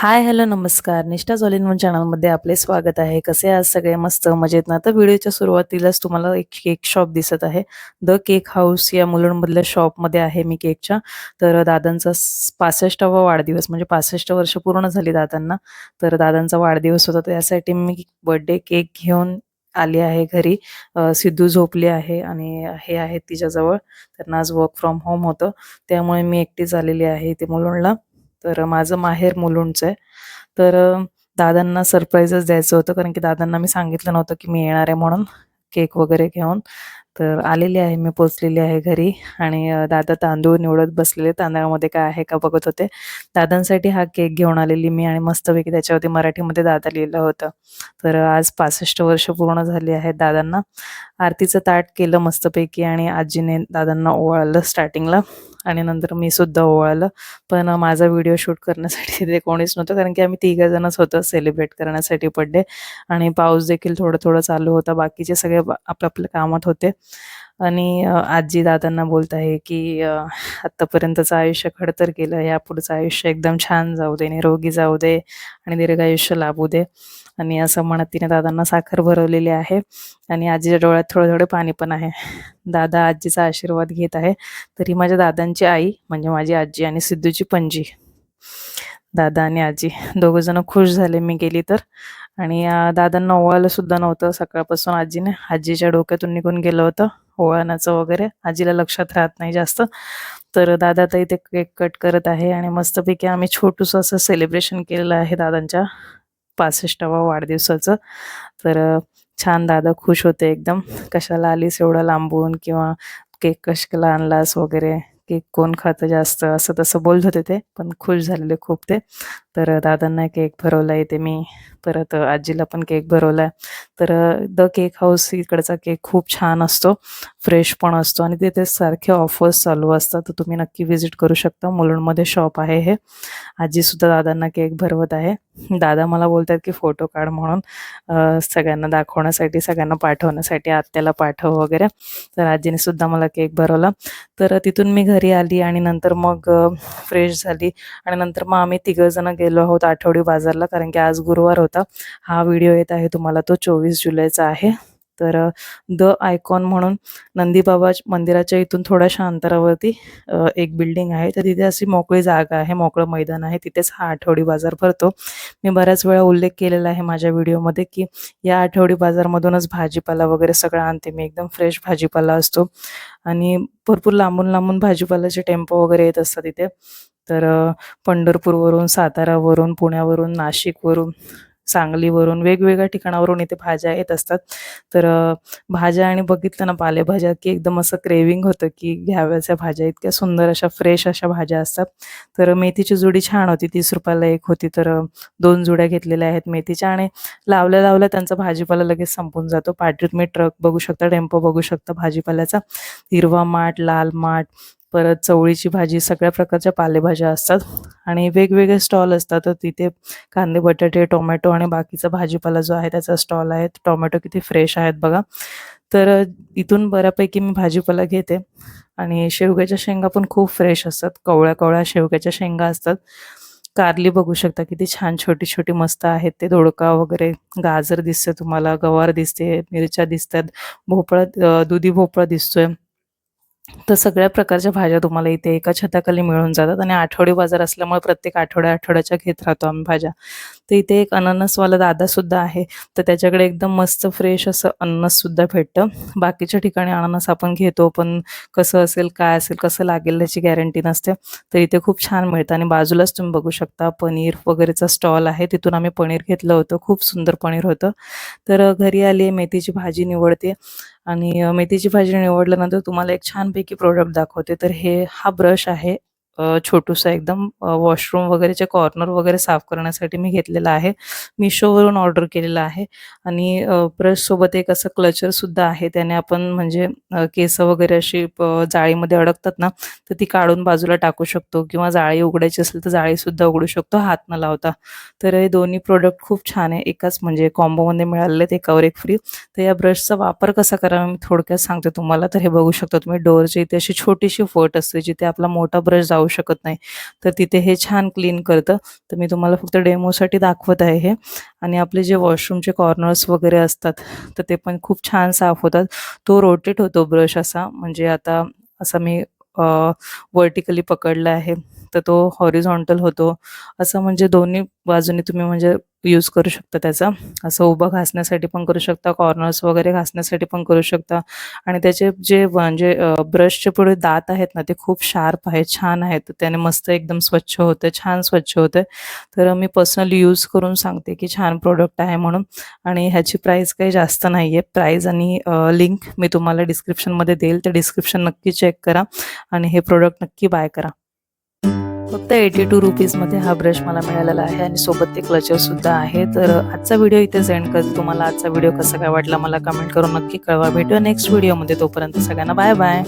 हाय, hello, नमस्कार. निष्ठा झॉलिन one चॅनलमध्ये आपले स्वागत आहे. कसे आज सगळे? मस्त मजेत ना? तर व्हिडिओच्या सुरुवातीलाच तुम्हाला एक केक शॉप दिसत आहे. द केक हाऊस या मुलुंडमधल्या शॉपमध्ये आहे मी केकच्या. तर दादांचा पासष्टावा वाढदिवस म्हणजे 65 वर्ष पूर्ण झाली दादांना. तर दादांचा वाढदिवस होता त्यासाठी मी बर्थडे केक घेऊन आली आहे घरी. सिद्धू झोपली आहे आणि हे आहेत तिच्याजवळ. त्यांना आज वर्क फ्रॉम होम होतं. त्यामुळे मी एकटीच आलेली आहे ते मुलुंडला. तर माझं माहेर मुलुंडचं आहे. तर दादांना सरप्राईजच द्यायचं होतं कारण की दादांना मी सांगितलं नव्हतं की मी येणार आहे म्हणून केक वगैरे घेऊन. तर आलेली आहे मी पोचलेली आहे घरी आणि दादा तांदूळ निवडत बसलेले. तांदळामध्ये काय आहे का बघत होते. दादांसाठी हा केक घेऊन आलेली मी आणि मस्तपैकी त्याच्यावरती मराठीमध्ये दादा लिहिलं होतं. तर आज 65 वर्ष पूर्ण झाली आहेत दादांना. आरतीचं ताट केलं मस्तपैकी आणि आजीने दादांना ओवाळलं स्टार्टिंगला आणि नंतर मी सुद्धा ओवाळलं. पण माझा व्हिडिओ शूट करण्यासाठी तिथे कोणीच नव्हतं कारण की आम्ही तिघं जणच होतो सेलिब्रेट करण्यासाठी बर्थडे आणि पाऊस देखील थोडं-थोडं चालू होता. बाकीचे सगळे आपापल्या कामात होते आणि आजी दादांना बोलत आहे की आत्तापर्यंतचं आयुष्य खडतर केलं. यापुढचं आयुष्य एकदम छान जाऊ दे, निरोगी जाऊ दे आणि दीर्घायुष्य लाभू दे आणि असं म्हणत तिने दादांना साखर भरवलेली आहे आणि आजीच्या डोळ्यात थोडं-थोडं पाणी पण आहे. दादा आजीचा आशीर्वाद घेत आहे. तरी माझ्या दादांची आई म्हणजे माझी आजी आणि सिद्धूची पणजी. दादा आणि आजी दोघं जण खुश झाले मी गेली तर आणि दादांना ओवाळलं सुद्धा नव्हतं सकाळपासून आजीने. आजीच्या डोक्यातून निघून गेलं होतं ओवाळण्याचं वगैरे. आजीला लक्षात राहत नाही जास्त. तर दादा तर इथे केक कट करत आहे आणि मस्तपैकी आम्ही छोटूसं असं सेलिब्रेशन केलेलं आहे दादांच्या 65वा वाढदिवसाचं. तर छान दादा खुश होते एकदम. "कशाला आलीस एवढं लांबून?" किंवा "केक कशाला आणलास?" वगैरे. की कोण खातं जास्त?" असं तसं बोलत होते ते. पण खुश झालेले खूप ते. तर दादांना केक भरवला ते मी. परत आजीला पण केक भरवलाय. तर द केक हाऊस इकडचा केक खूप छान असतो. फ्रेश पण असतो आणि तिथे सारखे ऑफर्स चालू असतात. तर तुम्ही नक्की व्हिजिट करू शकता. मुलुंडमध्ये शॉप आहे हे. आजीसुद्धा दादांना केक भरवत आहे. दादा मला बोलतात की फोटो काढ म्हणून सगळ्यांना दाखवण्यासाठी, सगळ्यांना पाठवण्यासाठी, आत्याला पाठव वगैरे. तर आजीने सुद्धा मला केक भरवला. तर तिथून मी घरी आली आणि नंतर मग फ्रेश झाली आणि नंतर मग आम्ही तिघं जण गेलो आहोत आठवडी बाजारला कारण की आज गुरुवार होता. हा व्हिडिओ येत आहे तुम्हाला तो 24 जुलैचा आहे. तर द आयकॉन म्हणून नंदीबाबा मंदिराच्या इथून थोड्याशा अंतरावरती एक बिल्डिंग आहे. तर तिथे अशी मोकळी जागा आहे, मोकळं मैदान आहे. तिथेच हा आठवडी बाजार भरतो. मी बऱ्याच वेळा उल्लेख केलेला आहे माझ्या व्हिडिओमध्ये की या आठवडी बाजारमधूनच भाजीपाला वगैरे सगळं आणते मी. एकदम फ्रेश भाजीपाला असतो आणि भरपूर लांबून-लांबून भाजीपाल्याचे टेम्पो वगैरे येत असतात इथे. तर पंढरपूरवरून, सातारावरून, पुण्यावरून, नाशिकवरून, सांगलीवरून वेगवेगळ्या ठिकाणावरून इथे भाज्या येत असतात. तर भाज्या आणि बघितलं ना पालेभाज्या की एकदम असं क्रेविंग होतं की घ्याव्याच्या भाज्या. इतक्या सुंदर अशा फ्रेश अशा भाज्या असतात. तर मेथीची जुडी छान होती. तीस रुपयाला एक होती. तर दोन जुड्या घेतलेल्या आहेत मेथीच्या आणि लावल्या-लावल्या त्यांचा भाजीपाला लगेच संपून जातो. पाठीत मी ट्रक बघू शकता, टेम्पो बघू शकता भाजीपाल्याचा. हिरवा माठ, लाल माठ, परत चवळीची भाजी, सगळ्या प्रकारच्या पालेभाज्या असतात आणि वेगवेगळे स्टॉल असतात. तर तिथे कांदे, बटाटे, टोमॅटो आणि बाकीचा भाजीपाला जो आहे त्याचा स्टॉल आहे. टोमॅटो किती फ्रेश आहेत बघा. तर इथून बऱ्यापैकी मी भाजीपाला घेते आणि शेवग्याच्या शेंगा पण खूप फ्रेश असतात. कवळ्या-कवळ्या शेवग्याच्या शेंगा असतात. कारली बघू शकता किती छान छोटी-छोटी मस्त आहेत ते. दोडका वगैरे, गाजर दिसते तुम्हाला, गवार दिसते, मिरच्या दिसतात, भोपळा दुधी भोपळा दिसतोय. तर सगळ्या प्रकारच्या भाज्या तुम्हाला इथे एका छताखाली मिळून जातात आणि आठवडी बाजार असल्यामुळे प्रत्येक आठवड्या-आठवड्याच्या घेत राहतो आम्ही भाज्या. तर इथे एक अननसवाला दादासुद्धा आहे. तर त्याच्याकडे एकदम मस्त फ्रेश असं अननससुद्धा भेटतं. बाकीच्या ठिकाणी अननस आपण घेतो, पण कसं असेल, काय असेल, कसं लागेल याची गॅरंटी नसते. तर इथे खूप छान मिळतं आणि बाजूलाच तुम्ही बघू शकता पनीर वगैरेचा स्टॉल आहे. तिथून आम्ही पनीर घेतलं होतं. खूप सुंदर पनीर होतं. तर घरी आली मेथीची भाजी निवडते आणि मेथीची भाजी निवडल्यानंतर तुम्हाला एक छानपैकी प्रोडक्ट दाखवते. तर हे हा ब्रश आहे छोटूसा एकदम वॉशरूम वगैरेचे कॉर्नर वगैरे साफ करण्यासाठी मी घेतलेला आहे. मिशोवरून ऑर्डर केलेला आहे आणि ब्रशसोबत एक असं क्लचरसुद्धा आहे. त्याने आपण म्हणजे केस वगैरे अशी जाळीमध्ये अडकतात ना, तर ती काढून बाजूला टाकू शकतो किंवा जाळी उघडायची असेल तर जाळीसुद्धा उघडू शकतो हात न लावता. तर हे दोन्ही प्रोडक्ट खूप छान आहे. एकाच म्हणजे कॉम्बोमध्ये मिळालेले आहेत एकावर एक फ्री. तर या ब्रशचा वापर कसा करावा मी थोडक्यात सांगते तुम्हाला. तर हे बघू शकता तुम्ही डोअरची इथे अशी छोटीशी फट असते जिथे आपला मोठा ब्रश जाऊ शकत नाही. तर तिथे हे छान क्लीन करतं. तर मी तुम्हाला फक्त डेमोसाठी दाखवत आहे हे. आणि आपले जे वॉशरूमचे कॉर्नर्स वगैरे असतात तर ते पण खूप छान साफ होतात. तो रोटेट होतो ब्रश असा. म्हणजे आता असा मी वर्टिकली पकडला आहे. तर तो हॉरिझॉन्टल होतो. असं म्हणजे दोन्ही बाजूने तुम्ही म्हणजे यूज करू शकता त्याचा. असं उभं घासण्यासाठी पण करू शकता कॉर्नर्स वगैरे घासण्यासाठी पण करू शकता. आणि त्याचे जे म्हणजे ब्रशचे पुढे दात आहेत ना ते खूप शार्प आहेत छान आहेत. त्याने मस्त एकदम स्वच्छ होतं छान स्वच्छ होतं. तर मी पर्सनली यूज करून सांगते की छान प्रोडक्ट आहे म्हणून. आणि ह्याची प्राईस काही जास्त नाही आहे प्राईज आणि लिंक मी तुम्हाला डिस्क्रिप्शनमध्ये देईल. तर डिस्क्रिप्शन नक्की चेक करा. आणि हे प्रोडक्ट नक्की बाय करा. फक्त एटी टू रुपीजमध्ये हा ब्रश मला मिळालेला आहे आणि सोबत ते क्लचर सुद्धा आहे. तर आजचा व्हिडिओ इथे सेंड करते. तुम्हाला आजचा व्हिडिओ कसा काय वाटला मला कमेंट करून नक्की कळवा. भेटूया नेक्स्ट व्हिडिओमध्ये तोपर्यंत सगळ्यांना बाय बाय